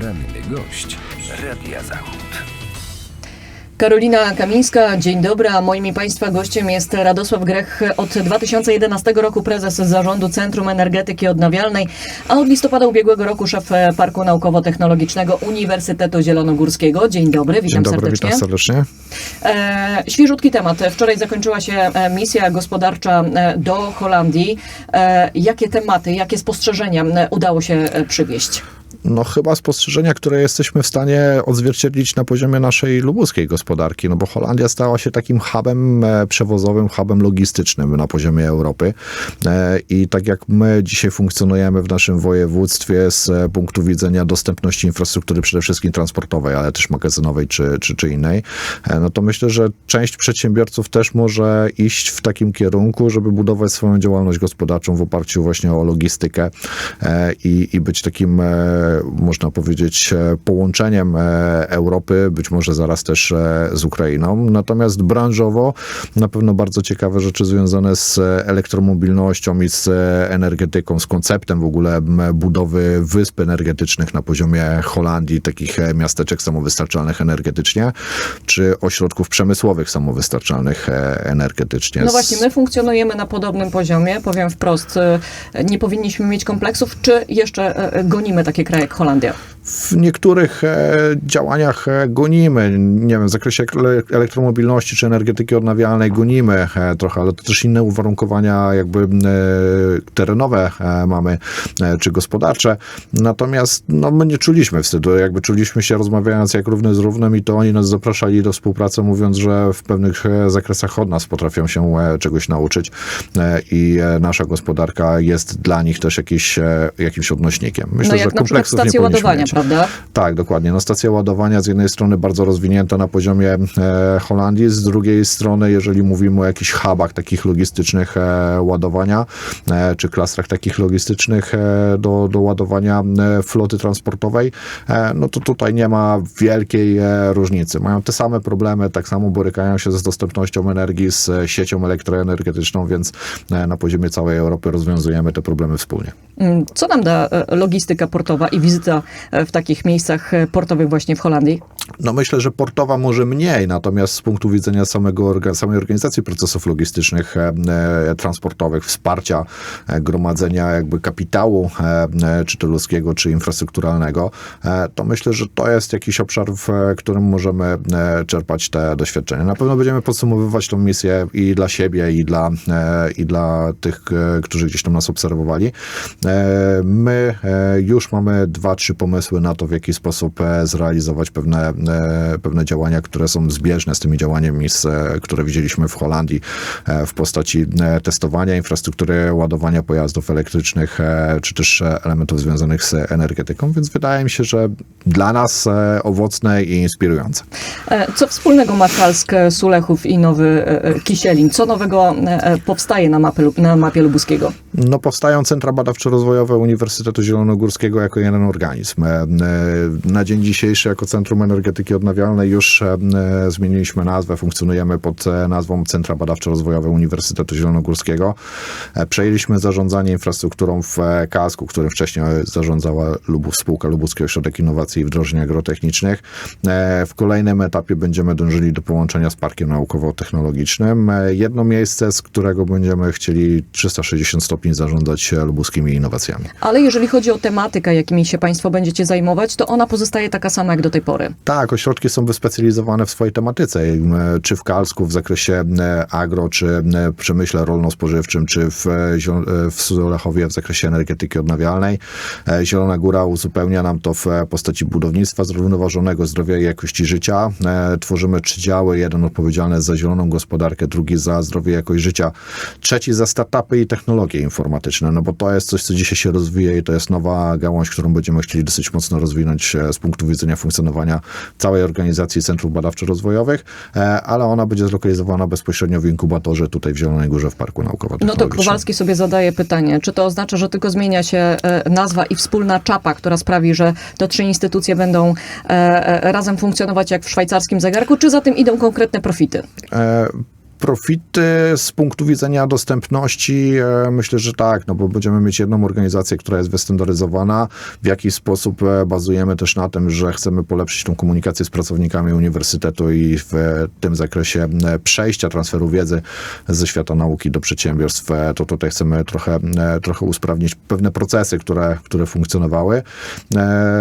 Poranny gość Radia Zachód. Karolina Kamińska, dzień dobry, a moim i Państwa gościem jest Radosław Grech, od 2011 roku prezes zarządu Centrum Energetyki Odnawialnej, a od listopada ubiegłego roku szef Parku Naukowo-Technologicznego Uniwersytetu Zielonogórskiego. Dzień dobry, witam Dzień dobry, serdecznie. witam serdecznie. E, świeżutki temat. Wczoraj zakończyła się e, misja gospodarcza e, do Holandii. E, jakie tematy, jakie spostrzeżenia e, udało się przywieźć? No chyba spostrzeżenia, które jesteśmy w stanie odzwierciedlić na poziomie naszej lubuskiej gospodarki, no bo Holandia stała się takim hubem e, przewozowym, hubem logistycznym na poziomie Europy. E, i tak jak my dzisiaj funkcjonujemy w naszym województwie z e, punktu widzenia dostępności infrastruktury przede wszystkim transportowej, ale też magazynowej czy, czy, czy innej, no to myślę, że część przedsiębiorców też może iść w takim kierunku, żeby budować swoją działalność gospodarczą w oparciu właśnie o logistykę i, i być takim, można powiedzieć, e, połączeniem e, Europy, być może zaraz też e, z Ukrainą. Natomiast branżowo na pewno bardzo ciekawe rzeczy związane z elektromobilnością i z energetyką, z konceptem w ogóle budowy wysp energetycznych na poziomie Holandii, takich miasteczek samowystarczalnych energetycznie, czy ośrodków przemysłowych samowystarczalnych energetycznie. No właśnie, my funkcjonujemy na podobnym poziomie, powiem wprost, nie powinniśmy mieć kompleksów, czy jeszcze gonimy takie kraje jak Holandia? W niektórych e, działaniach e, gonimy, nie wiem, w zakresie ele- elektromobilności czy energetyki odnawialnej gonimy e, trochę, ale to też inne uwarunkowania jakby terenowe mamy, czy gospodarcze. Natomiast no, my nie czuliśmy wstydu, jakby czuliśmy się rozmawiając jak równy z równym i to oni nas zapraszali do współpracy, mówiąc, że w pewnych zakresach od nas potrafią się czegoś nauczyć i nasza gospodarka jest dla nich też jakiś, jakimś odnośnikiem. Myślę, no że jak na przykład stacje ładowania, prawda? Tak, dokładnie. No, stacja ładowania z jednej strony bardzo rozwinięta na poziomie e, Holandii, z drugiej strony, jeżeli mówimy o jakichś hubach takich logistycznych e, ładowania, e, czy klastrach takich logistycznych e, do, do ładowania e, floty transportowej, e, no to tutaj nie ma wielkiej różnicy. Mają te same problemy, tak samo borykają się z dostępnością energii, z siecią elektroenergetyczną, więc na poziomie całej Europy rozwiązujemy te problemy wspólnie. Mm, Co nam da logistyka portowa i wizyta w takich miejscach e, portowych właśnie w Holandii? No myślę, że portowa może mniej, natomiast z punktu widzenia samego, samej organizacji procesów logistycznych, e, e, transportowych, wsparcia, e, gromadzenia jakby kapitału, czy to ludzkiego, czy infrastrukturalnego, to myślę, że to jest jakiś obszar, w którym możemy czerpać te doświadczenia. Na pewno będziemy podsumowywać tą misję i dla siebie, i dla, i dla tych, którzy gdzieś tam nas obserwowali. My już mamy dwa, trzy pomysły na to, w jaki sposób zrealizować pewne, pewne działania, które są zbieżne z tymi działaniami, e, które widzieliśmy w Holandii e, w postaci e, testowania infrastruktury ładowania pojazdów elektrycznych, e, czy też e, elementów związanych z energetyką, więc wydaje mi się, że dla nas e, owocne i inspirujące. E, Co wspólnego ma Kalsk, e, Sulechów i Nowy e, e, Kisielin? Co nowego e, e, powstaje na, mapie, lub- na mapie lubuskiego? No, powstają centra badawczo-rozwojowe Uniwersytetu Zielonogórskiego jako jeden organizm. E, e, Na dzień dzisiejszy jako Centrum Energetyki Odnawialnej już e, zmieniliśmy nazwę, funkcjonujemy pod e, nazwą Centra Badawczo-Rozwojowe Uniwersytetu Zielonogórskiego. E, Przejęliśmy zarządzanie infrastrukturą w Kasku, którym wcześniej zarządzała Lubów, spółka Lubuski Ośrodek Innowacji i Wdrożeń Agrotechnicznych. W kolejnym etapie będziemy dążyli do połączenia z Parkiem Naukowo-Technologicznym. Jedno miejsce, z którego będziemy chcieli 360 stopni zarządzać lubuskimi innowacjami. Ale jeżeli chodzi o tematykę, jakimi się Państwo będziecie zajmować, to ona pozostaje taka sama jak do tej pory. Tak, ośrodki są wyspecjalizowane w swojej tematyce, em, czy w Kalsku w zakresie e, agro, czy e, przemyśle rolno-spożywczym, czy w, e, e, w Sulechowie w zakresie energetyki odnawialnej. E, Zielona Góra uzupełnia nam to w e, postaci budownictwa zrównoważonego zdrowia i jakości życia. E, Tworzymy trzy działy, jeden odpowiedzialny za zieloną gospodarkę, drugi za zdrowie i jakość życia, trzeci za startupy i technologie informatyczne, no bo to jest coś, co dzisiaj się rozwija i to jest nowa gałąź, którą będziemy chcieli dosyć mocno rozwinąć e, z punktu widzenia funkcjonowania całej organizacji centrów badawczo-rozwojowych, e, ale ona będzie zlokalizowana bezpośrednio w inkubatorze tutaj w Zielonej Górze w Parku No to. Kowalski sobie zadaje pytanie, czy to oznacza, że tylko zmienia się e, nazwa i wspólna czapa, która sprawi, że te trzy instytucje będą e, razem funkcjonować jak w szwajcarskim zegarku, czy za tym idą konkretne profity? E, Profity z punktu widzenia dostępności e, myślę, że tak, no bo będziemy mieć jedną organizację, która jest wystandaryzowana. W jakiś sposób e, bazujemy też na tym, że chcemy polepszyć tą komunikację z pracownikami uniwersytetu i w tym zakresie e, przejścia transferu wiedzy ze świata nauki do przedsiębiorstw, to tutaj chcemy trochę, trochę usprawnić pewne procesy, które, które funkcjonowały.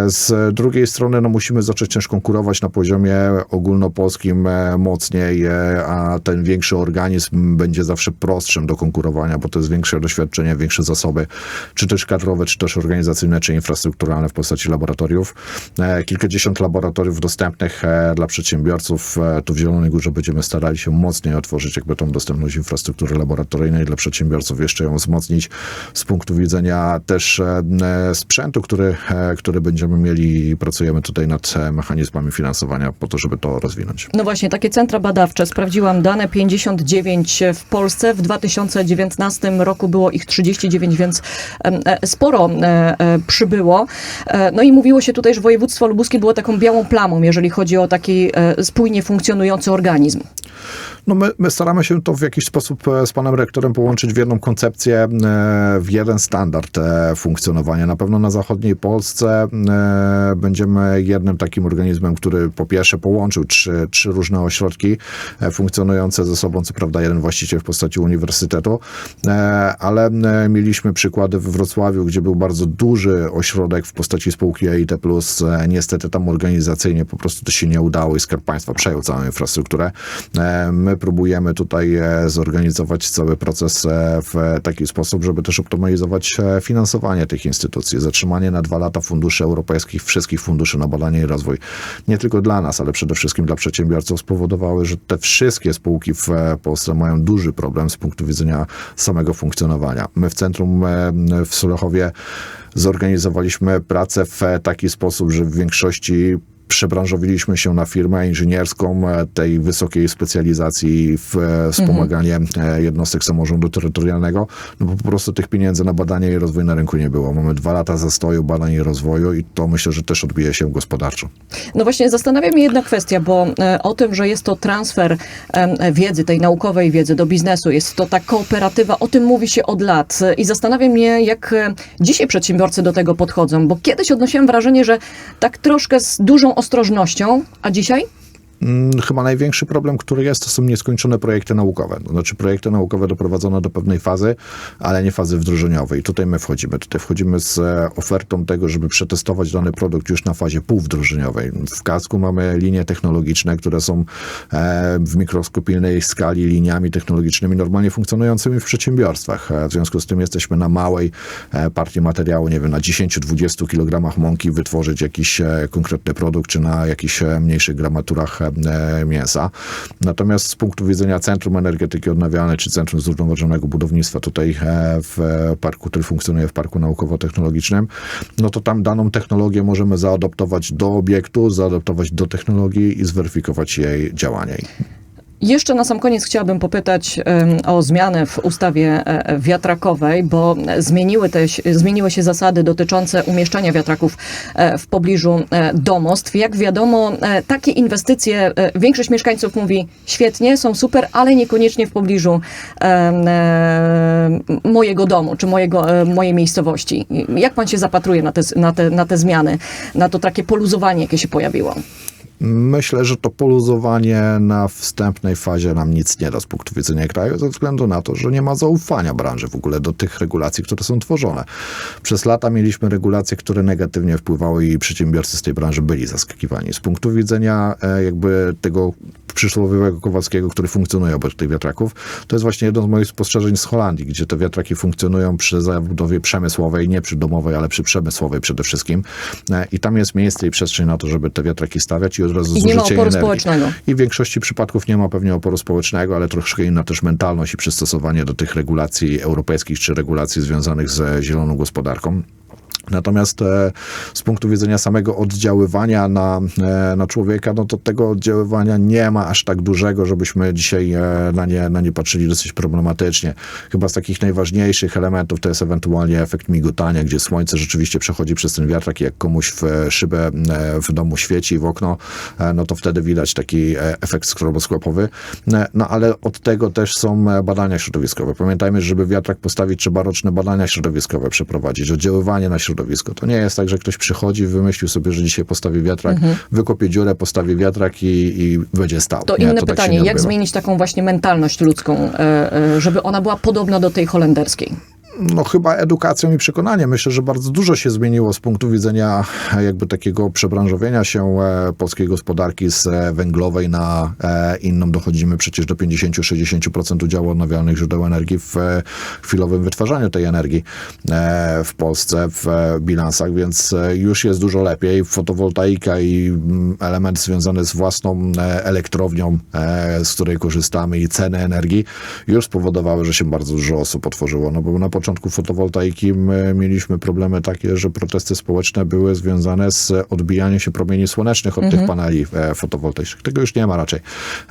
Z drugiej strony no, musimy zacząć też konkurować na poziomie ogólnopolskim mocniej, a ten większy organizm będzie zawsze prostszym do konkurowania, bo to jest większe doświadczenie, większe zasoby, czy też kadrowe, czy też organizacyjne, czy infrastrukturalne w postaci laboratoriów. E, Kilkadziesiąt laboratoriów dostępnych e, dla przedsiębiorców. E, Tu w Zielonej Górze będziemy starali się mocniej otworzyć jakby tą dostępność infrastruktury laboratoryjnej dla przedsiębiorców, jeszcze ją wzmocnić z punktu widzenia też sprzętu, który, który będziemy mieli i pracujemy tutaj nad mechanizmami finansowania po to, żeby to rozwinąć. No właśnie, takie centra badawcze. Sprawdziłam dane 59 w Polsce. W 2019 roku było ich 39, więc e, sporo e, e, przybyło. No i mówiło się tutaj, że województwo lubuskie było taką białą plamą, jeżeli chodzi o taki spójnie funkcjonujący organizm. No my, my staramy się to w jakiś sposób e, z panem rektorem połączyć w jedną koncepcję, e, w jeden standard e, funkcjonowania. Na pewno na zachodniej Polsce będziemy jednym takim organizmem, który po pierwsze połączył trzy, trzy różne ośrodki funkcjonujące ze sobą, co prawda jeden właściciel w postaci uniwersytetu, ale mieliśmy przykłady we Wrocławiu, gdzie był bardzo duży ośrodek w postaci spółki EIT+. E, Niestety tam organizacyjnie po prostu to się nie udało i Skarb Państwa przejął całą infrastrukturę. My próbujemy tutaj e, zorganizować cały proces w taki sposób, żeby też optymalizować e, finansowanie tych instytucji. Zatrzymanie na dwa lata funduszy europejskich, wszystkich funduszy na badanie i rozwój, nie tylko dla nas, ale przede wszystkim dla przedsiębiorców, spowodowały, że te wszystkie spółki w e, Polsce mają duży problem z punktu widzenia samego funkcjonowania. My w centrum w Sulechowie zorganizowaliśmy pracę w taki sposób, że w większości przebranżowiliśmy się na firmę inżynierską e, tej wysokiej specjalizacji w e, wspomaganie e, jednostek samorządu terytorialnego, no bo po prostu tych pieniędzy na badanie i rozwój na rynku nie było. Mamy dwa lata zastoju badań i rozwoju i to myślę, że też odbije się gospodarczo. No właśnie, zastanawia mnie jedna kwestia, bo o tym, że jest to transfer wiedzy, tej naukowej wiedzy do biznesu, jest to ta kooperatywa, o tym mówi się od lat. I zastanawia mnie, jak dzisiaj przedsiębiorcy do tego podchodzą, bo kiedyś odnosiłam wrażenie, że tak troszkę z dużą ostrożnością, a dzisiaj? Mm, Chyba największy problem, który jest, to są nieskończone projekty naukowe. To znaczy projekty naukowe doprowadzone do pewnej fazy, ale nie fazy wdrożeniowej. Tutaj my wchodzimy. Tutaj wchodzimy z e, ofertą tego, żeby przetestować dany produkt już na fazie półwdrożeniowej. W kasku mamy linie technologiczne, które są e, w mikroskopijnej skali liniami technologicznymi normalnie funkcjonującymi w przedsiębiorstwach. E, W związku z tym jesteśmy na małej partii materiału, nie wiem, na 10-20 kg mąki wytworzyć jakiś konkretny produkt, czy na jakichś mniejszych gramaturach mięsa. Natomiast z punktu widzenia Centrum Energetyki Odnawialnej, czy Centrum Zrównoważonego Budownictwa tutaj e, w parku, który funkcjonuje w Parku Naukowo-Technologicznym, no to tam daną technologię możemy zaadoptować do obiektu, zaadoptować do technologii i zweryfikować jej działanie. Jeszcze na sam koniec chciałabym popytać o zmianę w ustawie e, wiatrakowej, bo zmieniły, te, zmieniły się zasady dotyczące umieszczania wiatraków e, w pobliżu e, domostw. Jak wiadomo, e, takie inwestycje e, większość mieszkańców mówi świetnie, są super, ale niekoniecznie w pobliżu e, mojego domu czy mojego, e, mojej miejscowości. Jak pan się zapatruje na te, na, te, na te zmiany, na to takie poluzowanie, jakie się pojawiło? Myślę, że to poluzowanie na wstępnej fazie nam nic nie da z punktu widzenia kraju, ze względu na to, że nie ma zaufania branży w ogóle do tych regulacji, które są tworzone. Przez lata mieliśmy regulacje, które negatywnie wpływały i przedsiębiorcy z tej branży byli zaskakiwani. Z punktu widzenia e, jakby tego przysłowiowego Kowalskiego, który funkcjonuje obok tych wiatraków, to jest właśnie jedno z moich spostrzeżeń z Holandii, gdzie te wiatraki funkcjonują przy zabudowie przemysłowej, nie przy domowej, ale przy przemysłowej przede wszystkim. E, I tam jest miejsce i przestrzeń na to, żeby te wiatraki stawiać i od razu I nie ma zużycie oporu energii. społecznego. I w większości przypadków nie ma pewnie oporu społecznego, ale troszkę inna też mentalność i przystosowanie do tych regulacji europejskich czy regulacji związanych ze zieloną gospodarką. Natomiast e, z punktu widzenia samego oddziaływania na, e, na człowieka, no to tego oddziaływania nie ma aż tak dużego, żebyśmy dzisiaj e, na, nie, na nie patrzyli dosyć problematycznie. Chyba z takich najważniejszych elementów to jest ewentualnie efekt migotania, gdzie słońce rzeczywiście przechodzi przez ten wiatrak i jak komuś w szybę w domu świeci w okno, no to wtedy widać taki efekt stroboskopowy. E, No ale od tego też są badania środowiskowe. Pamiętajmy, że żeby wiatrak postawić, trzeba roczne badania środowiskowe przeprowadzić, oddziaływanie na środowisko. To nie jest tak, że ktoś przychodzi, wymyślił sobie, że dzisiaj postawi wiatrak, wykopie dziurę, postawi wiatrak i, i będzie stał. To nie, inne tak się pytanie, nie jak odbywa. zmienić taką właśnie mentalność ludzką, e, e, żeby ona była podobna do tej holenderskiej? No chyba edukacją i przekonaniem. Myślę, że bardzo dużo się zmieniło z punktu widzenia e, jakby takiego przebranżowienia się e, polskiej gospodarki z e, węglowej na inną. Dochodzimy przecież do 50-60% udziału odnawialnych źródeł energii w chwilowym wytwarzaniu tej energii w Polsce w bilansach, więc już jest dużo lepiej. Fotowoltaika i mm, element związany z własną elektrownią, z której korzystamy i ceny energii już spowodowały, że się bardzo dużo osób otworzyło. No bo na początku fotowoltaiki my mieliśmy problemy takie, że protesty społeczne były związane z odbijaniem się promieni słonecznych od tych paneli e, fotowoltaicznych. Tego już nie ma raczej.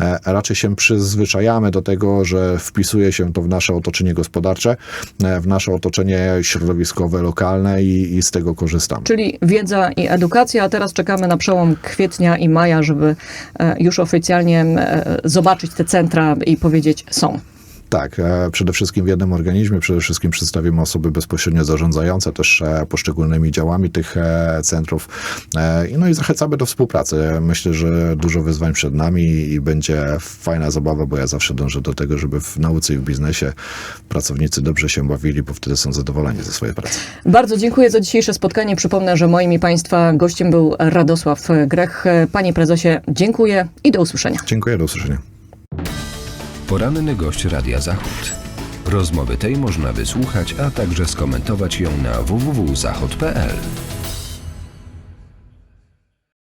E, raczej się przyzwyczajamy do tego, że wpisuje się to w nasze otoczenie gospodarcze, e, w nasze otoczenie środowiskowe, lokalne i, i z tego korzystamy. Czyli wiedza i edukacja, a teraz czekamy na przełom kwietnia i maja, żeby już oficjalnie zobaczyć te centra i powiedzieć są. Tak, e, przede wszystkim w jednym organizmie, przede wszystkim przedstawimy osoby bezpośrednio zarządzające też e, poszczególnymi działami tych e, centrów. No i zachęcamy do współpracy. Myślę, że dużo wyzwań przed nami i będzie fajna zabawa, bo ja zawsze dążę do tego, żeby w nauce i w biznesie pracownicy dobrze się bawili, bo wtedy są zadowoleni ze swojej pracy. Bardzo dziękuję za dzisiejsze spotkanie. Przypomnę, że moim i Państwa gościem był Radosław Grech. Panie prezesie, dziękuję i do usłyszenia. Dziękuję, do usłyszenia. Poranny gość Radia Zachód. Rozmowy tej można wysłuchać, a także skomentować ją na www.zachod.pl.